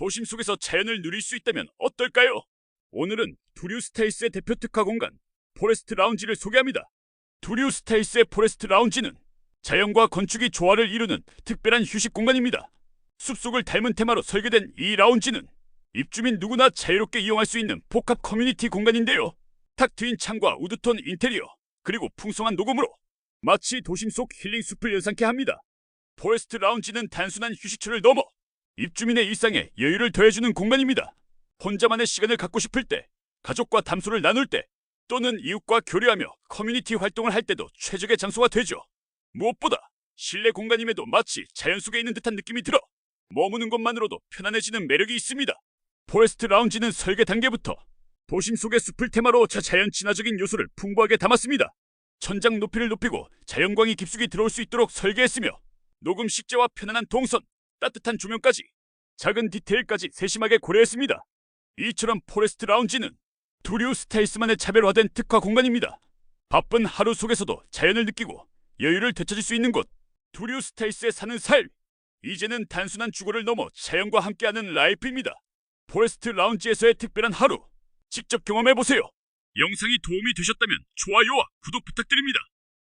도심 속에서 자연을 누릴 수 있다면 어떨까요? 오늘은 두류 스테이스의 대표 특화 공간 포레스트 라운지를 소개합니다. 두류 스테이스의 포레스트 라운지는 자연과 건축이 조화를 이루는 특별한 휴식 공간입니다. 숲속을 닮은 테마로 설계된 이 라운지는 입주민 누구나 자유롭게 이용할 수 있는 복합 커뮤니티 공간인데요. 탁 트인 창과 우드톤 인테리어 그리고 풍성한 녹음으로 마치 도심 속 힐링 숲을 연상케 합니다. 포레스트 라운지는 단순한 휴식처를 넘어 입주민의 일상에 여유를 더해주는 공간입니다. 혼자만의 시간을 갖고 싶을 때, 가족과 담소를 나눌 때, 또는 이웃과 교류하며 커뮤니티 활동을 할 때도 최적의 장소가 되죠. 무엇보다 실내 공간임에도 마치 자연 속에 있는 듯한 느낌이 들어 머무는 것만으로도 편안해지는 매력이 있습니다. 포레스트 라운지는 설계 단계부터 도심 속의 숲을 테마로 자- 자연 친화적인 요소를 풍부하게 담았습니다. 천장 높이를 높이고 자연광이 깊숙이 들어올 수 있도록 설계했으며 녹음 식재와 편안한 동선, 따뜻한 조명까지 작은 디테일까지 세심하게 고려했습니다. 이처럼 포레스트 라운지는 두류 스테이스만의 차별화된 특화 공간입니다. 바쁜 하루 속에서도 자연을 느끼고 여유를 되찾을 수 있는 곳 두류 스테이스에 사는 삶 이제는 단순한 주거를 넘어 자연과 함께하는 라이프입니다. 포레스트 라운지에서의 특별한 하루 직접 경험해보세요. 영상이 도움이 되셨다면 좋아요와 구독 부탁드립니다.